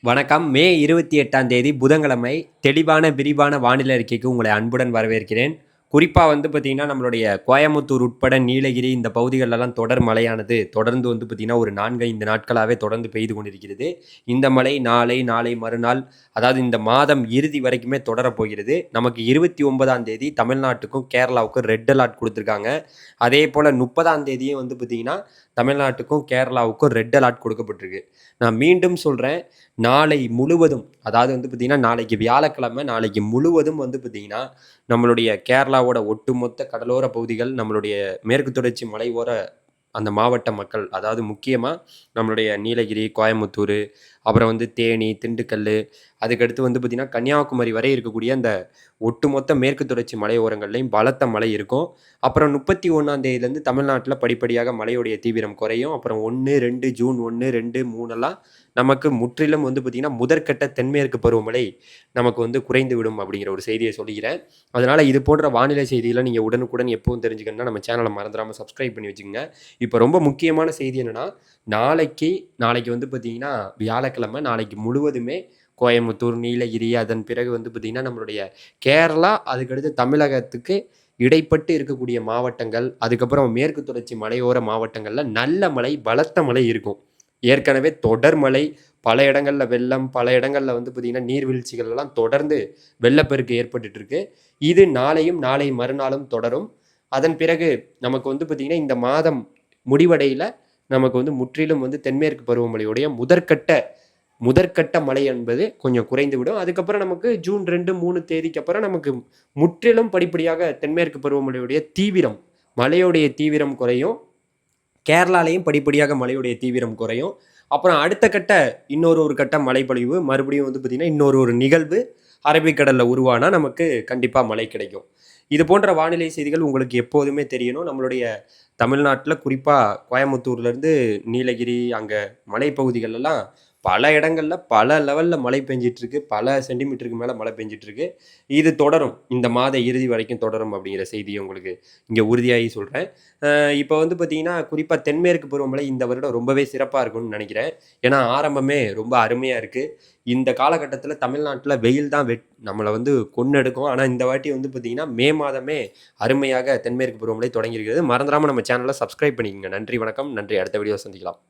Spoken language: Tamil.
வணக்கம். மே இருபத்தி எட்டாம் தேதி புதன்கிழமை தெளிவான விரிவான வானிலை அறிக்கைக்கு உங்களை அன்புடன் வரவேற்கிறேன். குறிப்பாக வந்து பார்த்திங்கன்னா நம்மளுடைய கோயமுத்தூர் உட்பட நீலகிரி இந்த பகுதிகளெல்லாம் தொடர் மழையானது தொடர்ந்து வந்து பார்த்திங்கன்னா ஒரு நான்கு ஐந்து நாட்களாகவே தொடர்ந்து பெய்து கொண்டிருக்கிறது. இந்த மழை நாளை நாளை மறுநாள் அதாவது இந்த மாதம் இறுதி வரைக்குமே தொடரப்போகிறது நமக்கு இருபத்தி ஒன்பதாம் தேதி தமிழ்நாட்டுக்கும் கேரளாவுக்கும் ரெட் அலர்ட் கொடுத்துருக்காங்க. அதே போல் முப்பதாம் தேதியும் வந்து பார்த்திங்கன்னா தமிழ்நாட்டுக்கும் கேரளாவுக்கும் ரெட் அலர்ட் கொடுக்கப்பட்டிருக்கு. நான் மீண்டும் சொல்கிறேன் நாளை முழுவதும் அதாவது வந்து பார்த்திங்கன்னா நாளைக்கு வியாழக்கிழமை நாளைக்கு முழுவதும் வந்து பார்த்திங்கன்னா நம்மளுடைய கேரளா கேரளாவோட ஒட்டுமொத்த கடலோர பகுதிகள் நம்மளுடைய மேற்கு தொடர்ச்சி மலையோர அந்த மாவட்ட மக்கள் அதாவது முக்கியமாக நம்மளுடைய நீலகிரி கோயம்புத்தூர் அப்புறம் வந்து தேனி திண்டுக்கல் அதுக்கடுத்து வந்து பார்த்திங்கன்னா கன்னியாகுமரி வரை இருக்கக்கூடிய அந்த ஒட்டுமொத்த மேற்கு தொடர்ச்சி மலையோரங்கள்லையும் பலத்த மழை இருக்கும். அப்புறம் முப்பத்தி ஒன்றாம் தேதியிலேருந்து தமிழ்நாட்டில் படிப்படியாக மழையுடைய தீவிரம் குறையும். அப்புறம் ஒன்று ரெண்டு ஜூன் ஒன்று ரெண்டு மூணெல்லாம் நமக்கு முற்றிலும் வந்து பார்த்திங்கன்னா முதற்கட்ட தென்மேற்கு பருவமழை நமக்கு வந்து குறைந்து விடும் அப்படிங்கிற ஒரு செய்தியை சொல்லிக்கிறேன். அதனால் இது போன்ற வானிலை செய்திகளை நீங்கள் உடனுக்குடன் எப்பவும் தெரிஞ்சுக்கணும்னா நம்ம சேனலை மறந்துடாமல் சப்ஸ்கிரைப் பண்ணி வச்சுக்கோங்க. இப்போ ரொம்ப முக்கியமான செய்தி என்னென்னா நாளைக்கு நாளைக்கு வந்து பார்த்திங்கன்னா வியாழக்கிழமை நாளைக்கு முழுவதுமே கோயம்புத்தூர் நீலகிரி அதன் பிறகு வந்து பார்த்திங்கன்னா நம்மளுடைய கேரளா அதுக்கடுத்து தமிழகத்துக்கு இடைப்பட்டு இருக்கக்கூடிய மாவட்டங்கள் அதுக்கப்புறம் மேற்கு தொடர்ச்சி மலையோர மாவட்டங்களில் நல்ல மழை பலத்த மழை இருக்கும். ஏற்கனவே தொடர் மழை பல இடங்களில் வெள்ளம் பல இடங்களில் வந்து பார்த்திங்கன்னா நீர்வீழ்ச்சிகள் எல்லாம் தொடர்ந்து வெள்ளப்பெருக்கு ஏற்பட்டுட்டு இருக்கு இது நாளையும் நாளை மறுநாளும் தொடரும். அதன் பிறகு நமக்கு வந்து பார்த்திங்கன்னா இந்த மாதம் முடிவடையில் நமக்கு வந்து முற்றிலும் வந்து தென்மேற்கு பருவமழையுடைய முதற்கட்ட முதற்கட்ட மழை என்பது கொஞ்சம் குறைந்து விடும் அதுக்கப்புறம் நமக்கு ஜூன் ரெண்டு மூணு தேதிக்கு அப்புறம் நமக்கு முற்றிலும் படிப்படியாக தென்மேற்கு பருவமழையுடைய தீவிரம் மழையுடைய தீவிரம் குறையும். கேரளாலையும் படிப்படியாக மழையுடைய தீவிரம் குறையும். அப்புறம் அடுத்த கட்ட இன்னொரு ஒரு கட்ட மழைப்பொழிவு மறுபடியும் வந்து பார்த்திங்கன்னா இன்னொரு ஒரு நிகழ்வு அரபிக்கடலில் உருவானால் நமக்கு கண்டிப்பாக மழை கிடைக்கும். இது போன்ற வானிலை செய்திகள் உங்களுக்கு எப்போதுமே தெரியணும். நம்மளுடைய தமிழ்நாட்டில் குறிப்பாக கோயம்புத்தூர்லேருந்து நீலகிரி அங்கே மலைப்பகுதிகளெல்லாம் பல இடங்களில் பல லெவலில் மழை பெஞ்சிட்ருக்கு பல சென்டிமீட்டருக்கு மேலே மழை பெஞ்சிட்ருக்கு இது தொடரும். இந்த மாத இறுதி வரைக்கும் தொடரும் அப்படிங்கிற செய்தியை உங்களுக்கு இங்கே உறுதியாகி சொல்கிறேன் இப்போ வந்து பார்த்திங்கன்னா குறிப்பாக தென்மேற்கு பருவமழை இந்த வருடம் ரொம்பவே சிறப்பாக இருக்கும்னு நினைக்கிறேன். ஏன்னா ஆரம்பமே ரொம்ப அருமையாக இருக்குது இந்த காலகட்டத்தில் தமிழ்நாட்டில் வெயில் தான் வெட் நம்மளை வந்து கொன்னெடுக்கும். ஆனால் இந்த வாட்டி வந்து பார்த்திங்கன்னா மே மாதமே அருமையாக தென்மேற்கு பருவமழை தொடங்கியிருக்கிறது. மறந்துடாமல் நம்ம சேனலை சப்ஸ்கிரைப் பண்ணிக்கோங்க. நன்றி வணக்கம். நன்றி. அடுத்த வீடியோ சந்திக்கலாம்.